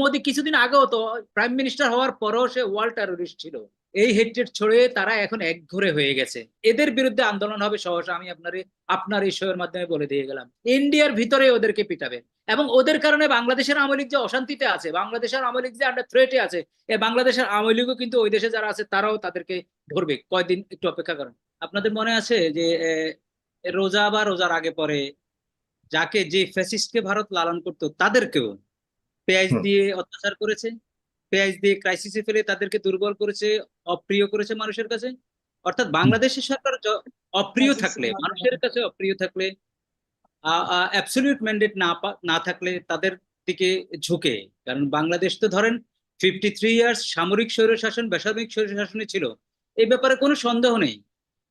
মোদী কিছুদিন আগেও তো প্রাইম মিনিস্টার হওয়ার পরও সে ওয়ার্ল্ড টেরোরিস্ট ছিল। এই হেট্রেট ছড়ে তারা এখন এক একঘরে হয়ে গেছে। এদের বিরুদ্ধে আন্দোলন হবে সহসা আমি আপনার আপনার এই শোয়ের মাধ্যমে বলে দিয়ে গেলাম। ইন্ডিয়ার ভিতরে ওদেরকে পিটাবে। এবং ওদের কারণে বাংলাদেশের আওয়ামী লীগ যে অশান্তিতে আছে, বাংলাদেশের আওয়ামী লীগ যে আন্ডার থ্রেটে আছে, এ বাংলাদেশের আওয়ামী লীগও কিন্তু ওই দেশে যারা আছে, তারাও তাদেরকে ধরবে। কয়দিন একটু অপেক্ষা করেন। আপনাদের মনে আছে যে রোজা বা রোজার আগে পরে যাকে যে ফ্যাসিস্টকে ভারত লালন করতো, তাদেরকেও পেঁয়াজ দিয়ে অত্যাচার করেছে পেঁয়াজ দিয়ে ক্রাইসিসে ফেলে তাদেরকে দুর্বল করেছে অপ্রিয় করেছে মানুষের কাছে। অর্থাৎ বাংলাদেশের সরকার অপ্রিয় থাকলে মানুষের কাছে। অপ্রিয় থাকলে অ্যাবসলিউট ম্যান্ডেট না না থাকলে তাদের দিকে ঝুঁকে। কারণ বাংলাদেশ তো ধরেন ফিফটি থ্রি ইয়ার্স সামরিক স্বৈরশাসন বেসামরিক স্বৈরশাসনে ছিল। এই ব্যাপারে কোনো সন্দেহ নেই।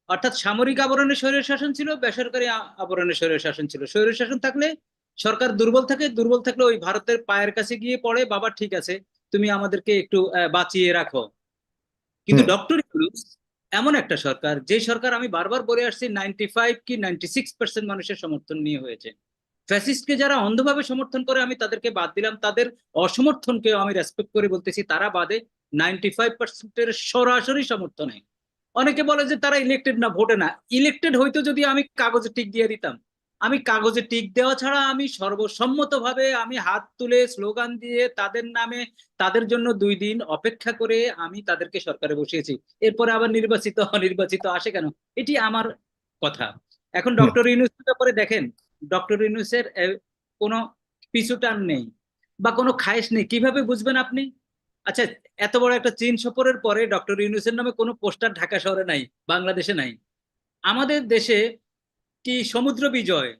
অর্থাৎ সামরিক আবরণে স্বৈরশাসন ছিল বেসরকারি আ- আবরণে স্বৈরশাসন ছিল। স্বৈরশাসন থাকলে সরকার দুর্বল থাকে দুর্বল থাকলে ওই ভারতের পায়ের কাছে গিয়ে পড়ে বাবা ঠিক আছে তুমি আমাদেরকে একটু বাঁচিয়ে রাখো। কিন্তু ডক্টর ইউনূস এমন একটা সরকার যে সরকার আমি বারবার বলে আসছি নাইনটি ফাইভ কি নাইনটি সিক্স পার্সেন্ট মানুষের সমর্থন নিয়ে হয়েছে। ফ্যাসিস্টকে যারা অন্ধভাবে সমর্থন করে আমি তাদেরকে বাদ দিলাম তাদের অসমর্থনকে আমি রেসপেক্ট করে বলতেছি তারা বাদে নাইনটি ফাইভ পার্সেন্টের সরাসরি সমর্থনে। অনেকে বলে যে তারা ইলেক্টেড না ভোটে না। ইলেক্টেড হইতো যদি আমি কাগজে টিক দিয়ে দিতাম আমি কাগজে টিক দেওয়া ছাড়া আমি সর্বসম্মতভাবে আমি হাত তুলে স্লোগান দিয়ে তাদের নামে তাদের জন্য দুই দিন অপেক্ষা করে আমি তাদেরকে সরকারে বসিয়েছি। এরপরে আবার নির্বাচিত অনির্বাচিত আসে কেন? এটি আমার কথা। এখন ডক্টর ইউনুসের ব্যাপারে দেখেন। ডক্টর ইউনুসের কোনো পিছুটান নেই বা কোনো খায়েশ নেই। কীভাবে বুঝবেন আপনি? আচ্ছা এত বড় একটা চীন সফরের পরে ডক্টর ইউনুসের নামে কোনো পোস্টার ঢাকা শহরে নাই বাংলাদেশে নাই। আমাদের দেশে কি সমুদ্র বিজয়।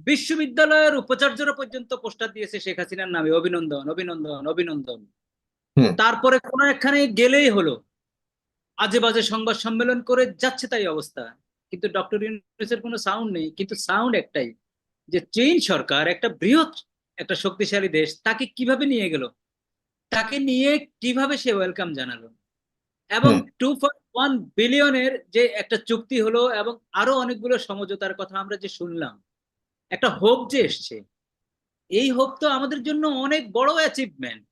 বিশ্ববিদ্যালয়ের উপাচার্যরা পর্যন্ত পোস্টার দিয়েছে শেখ হাসিনার নামে অভিনন্দন অভিনন্দন অভিনন্দন। তারপরে কোনো একখানে গেলেই হলো। আজে বাজে সংবাদ সম্মেলন করে যাচ্ছে তাই অবস্থা। কিন্তু ডক্টর ইউনুসের কোনো সাউন্ড নেই। কিন্তু সাউন্ড একটাই যে চীন সরকার একটা বৃহৎ একটা শক্তিশালী দেশ তাকে কীভাবে নিয়ে গেল? তাকে নিয়ে কীভাবে সে ওয়েলকাম জানালো? এবং টু ওয়ান বিলিয়নের যে একটা চুক্তি হলো এবং আরও অনেকগুলো সমঝোতার কথা আমরা যে শুনলাম একটা হোপ যে এসছে এই হোপ তো আমাদের জন্য অনেক বড় অ্যাচিভমেন্ট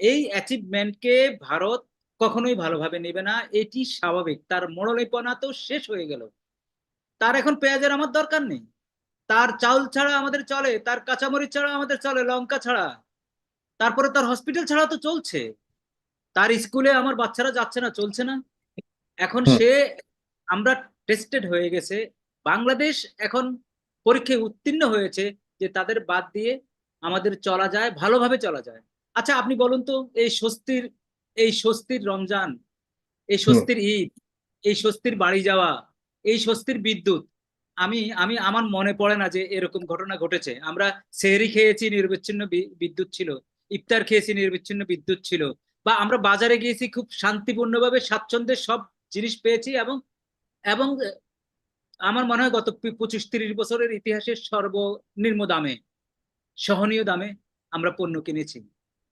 এই অ্যাচিভমেন্টকে ভারত কখনোই ভালোভাবে নেবে না এটি স্বাভাবিক। তার মরলিপনা তো শেষ হয়ে গেল। তার এখন পেঁয়াজের আমার দরকার নেই। তার চাউল ছাড়া আমাদের চলে তার কাঁচামরিচ ছাড়া আমাদের চলে লঙ্কা ছাড়া। তারপরে তার হসপিটাল ছাড়া তো চলছে। তার স্কুলে আমার বাচ্চারা যাচ্ছে না চলছে না। এখন সে আমরা টেস্টেড হয়ে গেছে। বাংলাদেশ এখন পরীক্ষায় উত্তীর্ণ হয়েছে যে তাদের বাদ দিয়ে আমাদের চলা যায় ভালোভাবে চলা যায়। আচ্ছা আপনি বলুন তো এই স্বস্তির এই স্বস্তির রমজান এই স্বস্তির ঈদ এই স্বস্তির বাড়ি যাওয়া এই স্বস্তির বিদ্যুৎ আমি আমি আমার মনে পড়ে না যে এরকম ঘটনা ঘটেছে। আমরা সেহরি খেয়েছি নির্বিচ্ছিন্ন বিদ্যুৎ ছিল। ইফতার খেয়েছি নির্বিচ্ছিন্ন বিদ্যুৎ ছিল। বা আমরা বাজারে গিয়েছি খুব শান্তিপূর্ণভাবে স্বাচ্ছন্দ্যে সব জিনিস পেয়েছি এবং এবং আমার মনে হয় গত পঁচিশ তিরিশ বছরের ইতিহাসের সর্বনিম্ন দামে সহনীয় দামে আমরা পণ্য কিনেছি।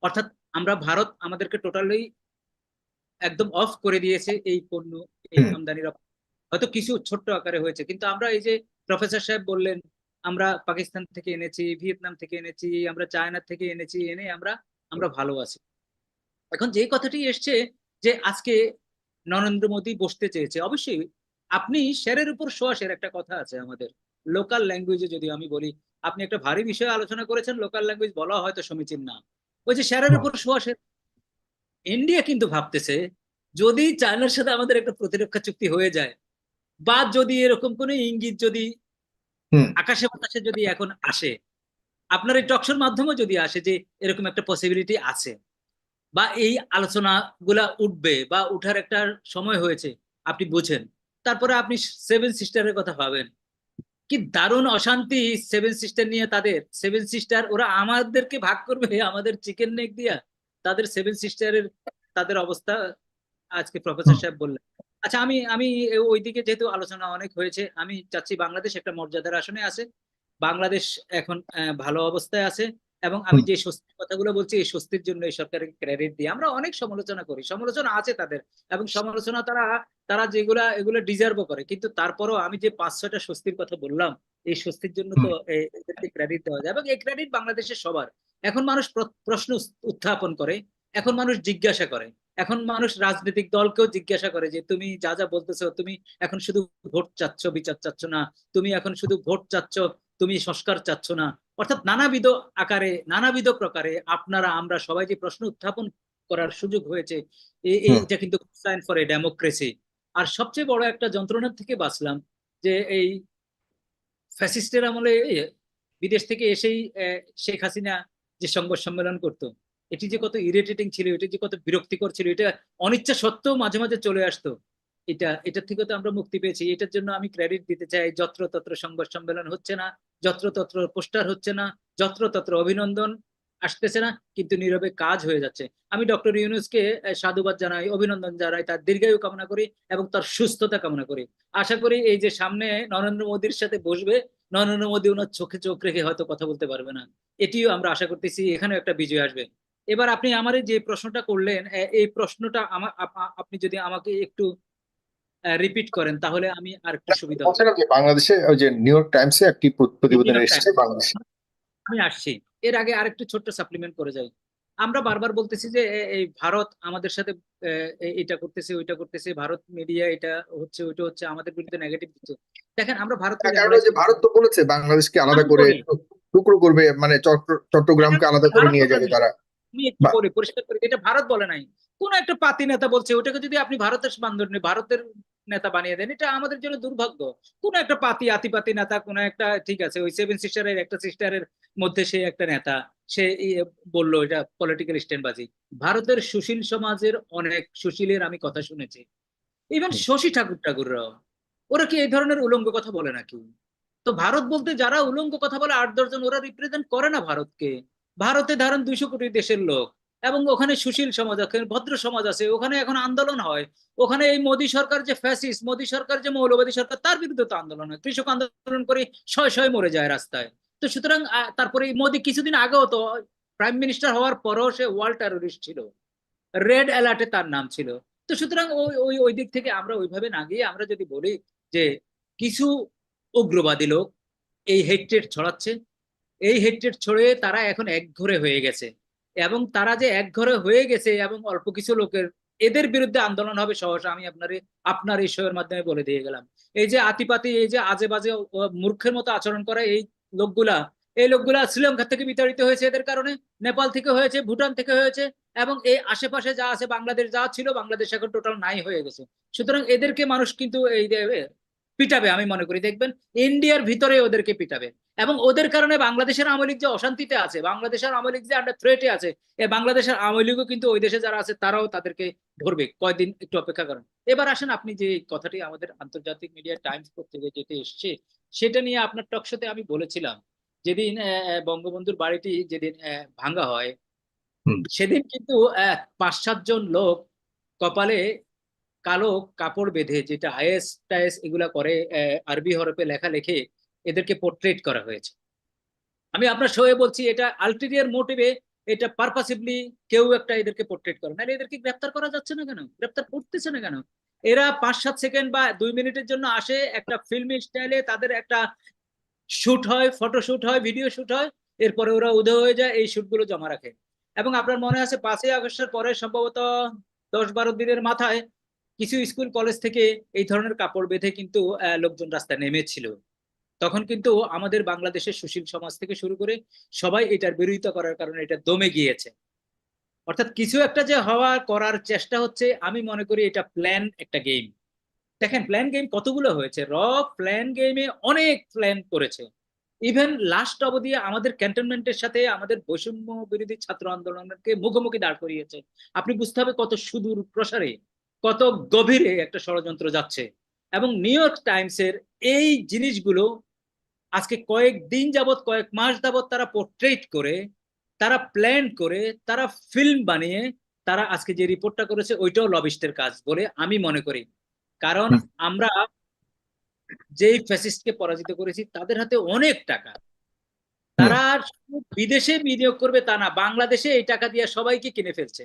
অর্থাৎ আমরা ভারত আমাদেরকে টোটালি একদম অফ করে দিয়েছে এই পণ্য এই হুম। আমদানি হয়তো কিছু ছোট্ট আকারে হয়েছে কিন্তু আমরা এই যে প্রফেসর সাহেব বললেন আমরা পাকিস্তান থেকে এনেছি ভিয়েতনাম থেকে এনেছি আমরা চায়না থেকে এনেছি এনে আমরা আমরা ভালো আছি। এখন যে কথাটি এসছে যে আজকে নরেন্দ্র মোদী বসতে চেয়েছে অবশ্যই আপনি শেরের উপর শোয়া শের একটা কথা আছে আমাদের। লোকাল ল্যাঙ্গুয়েজে যদি আমি বলি আপনি একটা ভারী বিষয়ে আলোচনা করেছেন লোকাল ল্যাঙ্গুয়েজ বলা হয়তো সমীচীন না। ওই যে শেরের উপর শোয়া শের ইন্ডিয়া কিন্তু ভাবতেছে যদি চায়নার সাথে আমাদের একটা প্রতিরক্ষা চুক্তি হয়ে যায় বা যদি এরকম কোন ইঙ্গিত যদি আকাশে বাতাসে যদি এখন আসে আপনার এই টকশোর মাধ্যমে যদি আসে যে এরকম একটা পসিবিলিটি আছে বা এই আলোচনা গুলা উঠবে বা উঠার একটা সময় হয়েছে আপনি বুঝেন। তারপরে আপনি সেভেন সিস্টারের কথা ভাবেন। কি দারুণ অশান্তি সেভেন সিস্টার নিয়ে তাদের। সেভেন সিস্টার ওরা আমাদেরকে ভাগ করবে আমাদের চিকেন নেক দিয়া? তাদের সেভেন সিস্টারের তাদের অবস্থা আজকে প্রফেসর সাহেব বললেন। আচ্ছা আমি আমি ওইদিকে যেহেতু আলোচনা অনেক হয়েছে আমি চাচ্ছি বাংলাদেশ একটা মর্যাদার আসনে আছে। বাংলাদেশ এখন আহ, ভালো অবস্থায় আছে। এবং আমি যে স্বস্তির কথাগুলো বলছি এই স্বস্তির জন্য এই সরকারকে ক্রেডিট দিই আমরা অনেক সমালোচনা করি। সমালোচনা আছে তাদের এবং সমালোচনা তারা তারা যেগুলা এগুলো ডিজার্ভও করে। কিন্তু তারপরও আমি যে পাঁচ ছয়টা স্বস্তির কথা বললাম এই স্বস্তির জন্য তো এদেরকে ক্রেডিট দেওয়া যায় এবং এই ক্রেডিট বাংলাদেশের সবার। এখন মানুষ প্রশ্ন উত্থাপন করে এখন মানুষ জিজ্ঞাসা করে। এখন মানুষ রাজনৈতিক দলকেও জিজ্ঞাসা করে যে তুমি যা যা বলতেছো তুমি এখন শুধু ভোট চাচ্ছ বিচার চাচ্ছ না। তুমি এখন শুধু ভোট চাচ্ছ তুমি সংস্কার চাচ্ছ না। অর্থাৎ নানাবিধ আকারে নানাবিধ প্রকারে আপনারা আমরা সবাই যে প্রশ্ন উত্থাপন করার সুযোগ হয়েছে এ- এইটা কিন্তু সাইন ফর এ ডেমোক্রেসি আর সবচেয়ে বড় একটা যন্ত্রণার থেকে বাঁচলাম যে এই ফ্যাসিস্টের আমলে বিদেশ থেকে এসেই শেখ হাসিনা যে সংবাদ সম্মেলন করতো এটি যে কত ইরিটেটিং ছিল এটি যে কত বিরক্তিকর ছিল এটা অনিচ্ছা সত্ত্বেও মাঝে মাঝে চলে আসতো। এটা, এটার থেকে তো আমরা মুক্তি পেয়েছি। এটার জন্য আমি ক্রেডিট দিতে চাই। যত্রতত্র সংবাদ সম্মেলন হচ্ছে না, যত্রতত্র পোস্টার হচ্ছে না, যত্রতত্র অভিনন্দন আসতেছে না, কিন্তু নীরবে কাজ হয়ে যাচ্ছে। আমি ডক্টর ইউনুসকে সাধুবাদ জানাই, অভিনন্দন জানাই, তার দীর্ঘায়ু কামনা করি এবং তার সুস্থতা কামনা করি। আশা করি এই যে সামনে নরেন্দ্র মোদীর সাথে বসবে, নরেন্দ্র মোদী ওনার চোখে চোখ রেখে হয়তো কথা বলতে পারবে না। এটিও আমরা আশা করতেছি এখানেও একটা বিজয় আসবে। এবার আপনি আমার যে প্রশ্নটা করলেন এই প্রশ্নটা আমা- আপ- আপনি যদি আমাকে একটু রিপিট করেন তাহলে আমি আর একটু সুবিধা হবে। বাংলাদেশে ওই যে নিউ ইয়র্ক টাইমসে একটি প্রতিবেদন এসেছে। বাংলাদেশে। আমি আসছি। এর আগে আরেকটু ছোট্ট সাপ্লিমেন্ট করে যাই। আমরা বারবার বলতেছি যে এই ভারত আমাদের সাথে এটা করতেছে ওইটা করতেছে ভারত মিডিয়া এটা হচ্ছে ওইটা হচ্ছে আমাদের বিরুদ্ধে নেগেটিভ দিচ্ছে। দেখেন আমরা ভারতকে তার কারণ যে ভারত তো বলেছে বাংলাদেশকে আলাদা করে টুকরো করবে মানে চট্টগ্রামকে আলাদা করে নিয়ে যাবে তারা। পরিষ্কার করে এটা ভারত বলে নাই। কোন একটা পাতি নেতা বলছে ওটাকে যদি আপনি ভারতের বান্ধব ভারতের নেতা বানিয়ে দেন এটা আমাদের জন্য দুর্ভাগ্য। কোন একটা পাতি আতিপাতি নেতা কোন একটা ঠিক আছে ওই সেভেন সিস্টারের একটা সিস্টারের মধ্যে সে একটা নেতা সে বলল এটা পলিটিক্যাল স্ট্যান্ডবাজি ভারতের সুশীল সমাজের অনেক সুশীলের আমি কথা শুনেছি। ইভেন শশী ঠাকুর ঠাকুররাও ওরা কি এই ধরনের উলঙ্গ কথা বলে নাকি? তো ভারত বলতে যারা উলঙ্গ কথা বলে আট দশজন ওরা রিপ্রেজেন্ট করে না ভারতকে। ভারতে ধরেন দুইশো কোটি দেশের লোক এবং ওখানে সুশীল সমাজ আছে ভদ্র সমাজ আছে, ওখানে এখন আন্দোলন হয়। ওখানে এই মোদী সরকার যে ফ্যাসিস্ট মোদী সরকার যে মৌলবাদী সরকার, তার বিরুদ্ধে তো আন্দোলন হয়। কৃষক আন্দোলন করে শয় শয় মরে যায় রাস্তায়। তো সুতরাং তারপরে মোদী কিছুদিন আগেও তো প্রাইম মিনিস্টার হওয়ার পরও সে ওয়ার্ল্ড টেরোরিস্ট ছিল। রেড অ্যালার্টে তার নাম ছিল। তো সুতরাং ওই ওই ওই দিক থেকে আমরা ওইভাবে না গিয়ে আমরা যদি বলি যে কিছু উগ্রবাদী লোক এই হেট্রেট ছড়াচ্ছে। এই হেট্রেট ছড়িয়ে তারা এখন একঘরে হয়ে গেছে। এবং তারা যে একঘরে হয়ে গেছে এবং অল্প কিছু লোকের, এদের বিরুদ্ধে আন্দোলন হবে সহসা আমি আপনার আপনার এই শোয়ের মাধ্যমে বলে দিয়ে গেলাম। এই যে আতিপাতি, এই যে আজে বাজে মূর্খের মতো আচরণ করে এই লোকগুলা এই লোকগুলা শ্রীলঙ্কা থেকে বিতাড়িত হয়েছে এদের কারণে, নেপাল থেকে হয়েছে, ভুটান থেকে হয়েছে, এবং এই আশেপাশে যা আছে, বাংলাদেশ যা ছিল, বাংলাদেশ এখন টোটাল নাই হয়ে গেছে। সুতরাং এদেরকে মানুষ কিন্তু এই পিটাবে আমি মনে করি। দেখবেন, ইন্ডিয়ার ভিতরে ওদেরকে পিটাবে। এবং ওদের কারণে বাংলাদেশের আওয়ামী লীগ যে অশান্তিতে আছে বাংলাদেশের আওয়ামী লীগ যে আন্ডার থ্রেটে আছে এ বাংলাদেশের আওয়ামী লীগও কিন্তু ওই দেশে যারা আছে তারাও তাদেরকে ধরবে কয়দিন একটু অপেক্ষা করেন। এবার আসেন আপনি যে কথাটি আমাদের আন্তর্জাতিক মিডিয়া টাইমস পত্রিকায় যেতে এসছে সেটা নিয়ে আপনার টকশোতে আমি বলেছিলাম যেদিন বঙ্গবন্ধুর বাড়িটি যেদিন ভাঙ্গা হয় সেদিন কিন্তু আহ, পাঁচ সাতজন লোক কপালে কালো কাপড় বেঁধে যেটা আইএস টাইএস এগুলা করে আরবি হরফে লেখা লেখে এদেরকে পোর্ট্রেট করা হয়েছে। আমি আপনার শোয়ে বলছি, এটা আলটিরিয়ার মোটিভে এটা পারপাসিভলি কেউ একটা এদেরকে পোর্ট্রেট করে। না এদেরকে গ্রেপ্তার করা যাচ্ছে না কেন? গ্রেপ্তার করতেছে না কেন? এরা পাঁচ, সাত সেকেন্ড বা দুই মিনিটের জন্য আসে, একটা ফিল্ম স্টাইলে তাদের একটা শুট হয় ফটো শুট হয় ভিডিও শুট হয়, এরপরে ওরা উদয় হয়ে যায়, এই শুটগুলো জমা রাখে। এবং আপনার মনে আছে, পাঁচই আগস্টের পরে সম্ভবত দশ, বারো দিনের মাথায় কিছু স্কুল, কলেজ থেকে এই ধরনের কাপড় বেঁধে কিন্তু লোকজন রাস্তায় নেমেছিল। তখন কিন্তু আমাদের বাংলাদেশের সুশীল সমাজ থেকে শুরু করে সবাই এটার বিরোধিতা করার কারণে এটা দমে গিয়েছে। অর্থাৎ কিছু একটা যে হওয়া করার চেষ্টা হচ্ছে, আমি মনে করি এটা প্ল্যান একটা গেম দেখেন প্ল্যান গেম কতগুলো হয়েছে? র প্ল্যান গেমে অনেক প্ল্যান করেছে। ইভেন লাস্ট অবধি আমাদের ক্যান্টনমেন্টের সাথে আমাদের বৈষম্য বিরোধী ছাত্র আন্দোলনকে মুখোমুখি দাঁড় করিয়েছে। আপনি বুঝতে হবে কত সুদূর প্রসারে, কত গভীরে একটা ষড়যন্ত্র যাচ্ছে। এবং নিউ ইয়র্ক টাইমসের এই জিনিসগুলো আজকে কয়েক দিন যাবত কয়েক মাস যাবত তারা পোর্ট্রেট করে তারা প্ল্যান করে তারা ফিল্ম বানিয়ে তারা আজকে যে রিপোর্টটা করেছে ওইটাও লবিস্টের কাজ বলে আমি মনে করি। কারণ আমরা যেই ফ্যাসিস্টকে পরাজিত করেছি তাদের হাতে অনেক টাকা। তারা বিদেশে বিনিয়োগ করবে তা না বাংলাদেশে এই টাকা দিয়ে সবাইকে কিনে ফেলছে।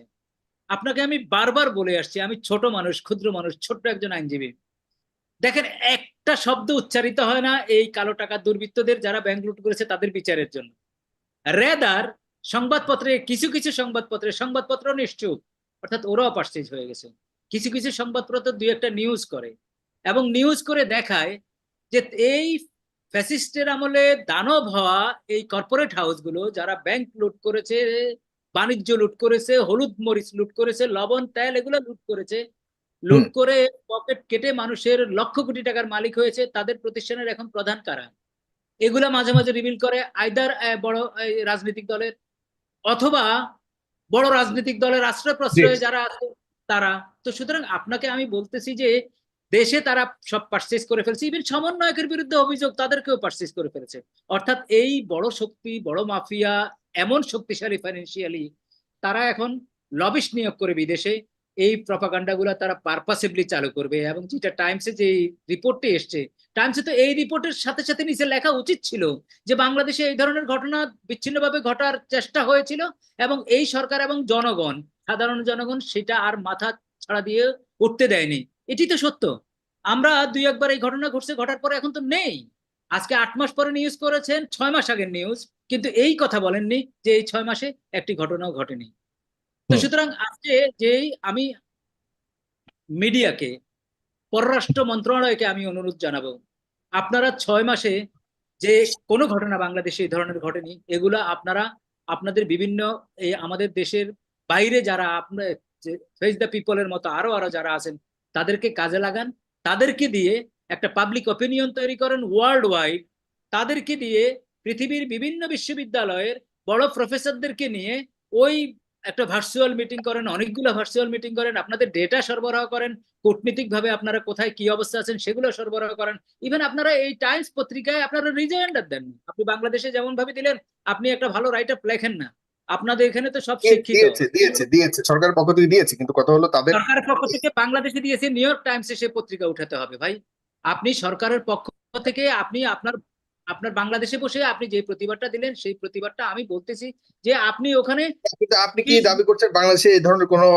আপনাকে আমি বারবার বলে আসছি আমি ছোট মানুষ ক্ষুদ্র মানুষ ছোট্ট একজন আইনজীবী। দেখেন একটা শব্দ উচ্চারিত হয় না এই কালো টাকা দুর্বৃত্তদের যারা ব্যাংক লুট করেছে তাদের বিচারের জন্য। রেদার সংবাদপত্রে কিছু কিছু সংবাদপত্রে সংবাদপত্র নিশ্চুপ, অর্থাৎ ওরাও পার্সেজ হয়ে গেছে। কিছু কিছু সংবাদপত্র দুই একটা নিউজ করে এবং নিউজ করে দেখায় যে এই ফ্যাসিস্টের আমলে দানব হওয়া এই কর্পোরেট হাউসগুলো যারা ব্যাংক লুট করেছে, বাণিজ্য লুট করেছে, হলুদ মরিচ লুট করেছে, লবণ, তেল এগুলো লুট করেছে লুট করে পকেট কেটে মানুষের লক্ষ কোটি টাকার মালিক হয়েছে তাদের প্রতিষ্ঠানের এখন প্রধান কারা? এগুলা মাঝে মাঝে রিভিল করে আইদার বড় রাজনৈতিক দলের অথবা বড় রাজনৈতিক দলের আশ্রয় প্রশ্রয়ে যারা আছে তারা। তো সুতরাং আপনাকে আমি বলতেছি যে দেশে তারা সব পার্সেস করে ফেলছে। ইভেন সমন্বয়কের বিরুদ্ধে অভিযোগ তাদেরকেও পার্সেস করে ফেলেছে। অর্থাৎ এই বড় শক্তি বড় মাফিয়া এমন শক্তিশালী ফাইন্যান্সিয়ালি তারা এখন লবিশ নিয়োগ করে বিদেশে। এই প্রপাগান্ডা গুলা তারা পারপাসিভলি চালু করবে এবং যেটা টাইমসে যে রিপোর্টটি এসছে টাইমসে তো এই রিপোর্টের সাথে সাথে নিচে লেখা উচিত ছিল যে বাংলাদেশে এই ধরনের ঘটনা বিচ্ছিন্নভাবে ঘটার চেষ্টা হয়েছিল এবং এই সরকার এবং জনগণ, সাধারণ জনগণ সেটা আর মাথা ছাড়া দিয়ে উঠতে দেয়নি। এটি তো সত্য। আমরা দুই একবার এই ঘটনা ঘটছে, ঘটার পরে এখন তো নেই। আজকে আট মাস পরে নিউজ করেছেন, ছয় মাস আগের নিউজ কিন্তু এই কথা বলেননি যে এই ছয় মাসে একটি ঘটনাও ঘটেনি। তো সুতরাং আজকে যেই আমি মিডিয়াকে পররাষ্ট্র মন্ত্রণালয়কে আমি অনুরোধ জানাব আপনারা ছয় মাসে যে কোনো ঘটনা বাংলাদেশে এই ধরনের ঘটেনি এগুলা আপনারা আপনাদের বিভিন্ন এই আমাদের দেশের বাইরে যারা আপনার ফেস দ্য পিপলের মতো আরও আরও যারা আছেন তাদেরকে কাজে লাগান তাদেরকে দিয়ে একটা পাবলিক অপিনিয়ন তৈরি করেন ওয়ার্ল্ড ওয়াইড তাদেরকে দিয়ে পৃথিবীর বিভিন্ন বিশ্ববিদ্যালয়ের বড় প্রফেসরদেরকে নিয়ে ওই একটা ভার্চুয়াল মিটিং করেন অনেকগুলো ভার্চুয়াল মিটিং করেন আপনাদের ডেটা সরবরাহ করেন কূটনীতিক ভাবে আপনারা কোথায় কি অবস্থা আছেন সেগুলো সরবরাহ করেন। ইভেন আপনারা এই টাইমস পত্রিকায় আপনারা রিজাইন্ডার দেন। আপনি বাংলাদেশে যেমন ভাবে দিলেন আপনি একটা ভালো রাইটার লেখেন না। আপনাদের এখানে তো সব শিক্ষিত। দিয়েছে দিয়েছে দিয়েছে। সরকারের পক্ষ থেকে দিয়েছে কিন্তু কথা হলো তাদের সরকারের পক্ষ থেকে বাংলাদেশে দিয়েছে নিউ ইয়র্ক টাইমসে সে পত্রিকা উঠাতে হবে ভাই। আপনি সরকারের পক্ষ থেকে আপনি আপনার আপনার বাংলাদেশে বসে আপনি যে প্রতিবাদটা দিলেন সেই প্রতিবাদটা আমি বলতেছি যে আপনি ওখানে আপনি কি দাবি করছেন বাংলাদেশে এই ধরনের কোনো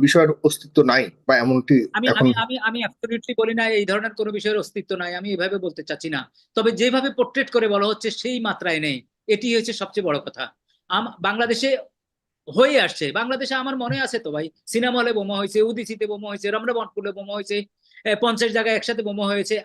বিষয়ের অস্তিত্ব নাই বা এমনটি আমি আমি আমি আমি অ্যাবসলিউটলি বলি না এই ধরনের কোনো বিষয়ের অস্তিত্ব নাই আমি এভাবে বলতে চাচ্ছি না। তবে যেভাবে পোর্ট্রেট করে বলা হচ্ছে সেই মাত্রায় নেই এটি হচ্ছে সবচেয়ে বড় কথা। আম- বাংলাদেশে হয়ে আসছে বাংলাদেশে আমার মনে আছে তো ভাই সিনেমা হলে বোমা হয়েছে উদিসিতে বোমা হয়েছে রমনাবনপুরে বোমা হয়েছে পঞ্চাশ জায়গায় একসাথে বোমা হয়েছে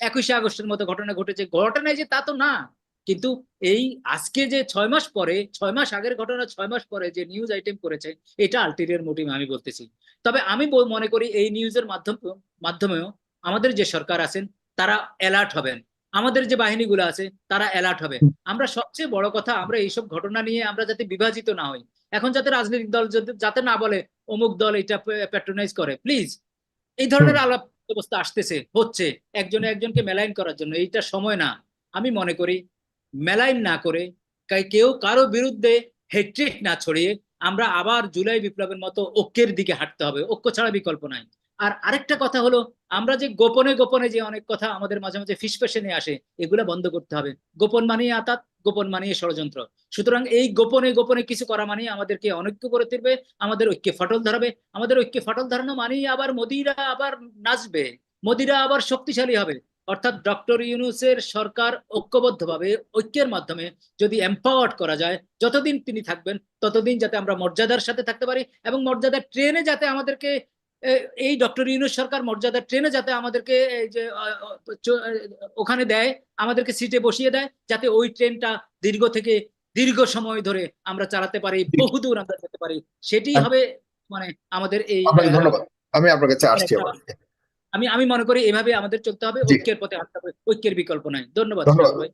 একুশে আগস্টের মতো ঘটনা ঘটেছে। ঘটনায় যে তা তো না কিন্তু এই আজকে যে ছয় মাস পরে ছয় মাস আগের ঘটনা ছয় মাস পরে যে নিউজ আইটেম করেছে এটা আলটেরিয়ার মোটিভ আমি বলতেছি। তবে আমি মনে করি এই নিউজের মাধ্যম মাধ্যমেও আমাদের যে সরকার আছেন তারা অ্যালার্ট হবেন। আমাদের যে বাহিনীগুলো আছে তারা অ্যালার্ট হবে আমরা সবচেয়ে বড় কথা আমরা এইসব ঘটনা নিয়ে আমরা যাতে বিভাজিত না হই। এখন যাতে রাজনৈতিক দল যাতে- যাতে না বলে অমুক দল এটা প্যাট্রোনাইজ করে। প্লিজ এই ধরনের আলাপ অবস্থা আসতেছে, হচ্ছে একজনে একজনকে মেলাইন করার জন্য, এইটা সময় না। আমি মনে করি মেলাইন না করে কেউ কারও বিরুদ্ধে হেট্রিক না ছড়িয়ে আমরা আবার জুলাই বিপ্লবের মতো ঐক্যের দিকে হাঁটতে হবে। ঐক্য ছাড়া বিকল্প নাই। আর আরেকটা কথা হলো, আমরা যে গোপনে গোপনে যে অনেক কথা আমাদের মাঝে মাঝে ফিসফেসে আসে, এগুলা বন্ধ করতে হবে। গোপন মানিয়ে আতাত, গোপন মানিয়ে ষড়যন্ত্র। সুতরাং এই গোপনে গোপনে কিছু করা মানিয়ে আমাদেরকে অনৈক্য করে তুলবে, আমাদের ঐক্যে ফাটল ধরাবে, আমাদের ঐক্যে ফাটল ধরানো মানেই আবার মোদিরা আবার নাচবে, মোদিরা আবার শক্তিশালী হবে। অর্থাৎ ডক্টর ইউনুসের সরকার ঐক্যবদ্ধভাবে ঐক্যের মাধ্যমে যদি এম্পাওয়ার্ড করা যায়, যতদিন তিনি থাকবেন, ততদিন যাতে আমরা মর্যাদার সাথে থাকতে পারি এবং মর্যাদার ট্রেনে যাতে আমাদেরকে এই ডক্টর ইউনুস সরকার মর্যাদার ট্রেনে যাতে আমাদেরকে যে ওখানে দেয় আমাদেরকে সিটে বসিয়ে দেয় যাতে ওই ট্রেনটা দীর্ঘ থেকে দীর্ঘ সময় ধরে আমরা চালাতে পারি বহুদূর আমরা যেতে পারি। সেটি আচ্ছা। হবে মানে আমাদের এই আমি আপনার কাছে আসছি আমি আমি মনে করি এভাবে আমাদের চলতে হবে ঐক্যের পথে হাঁটতে হবে ঐক্যের বিকল্প নাই। ধন্যবাদ ধন্যবাদ। ভাই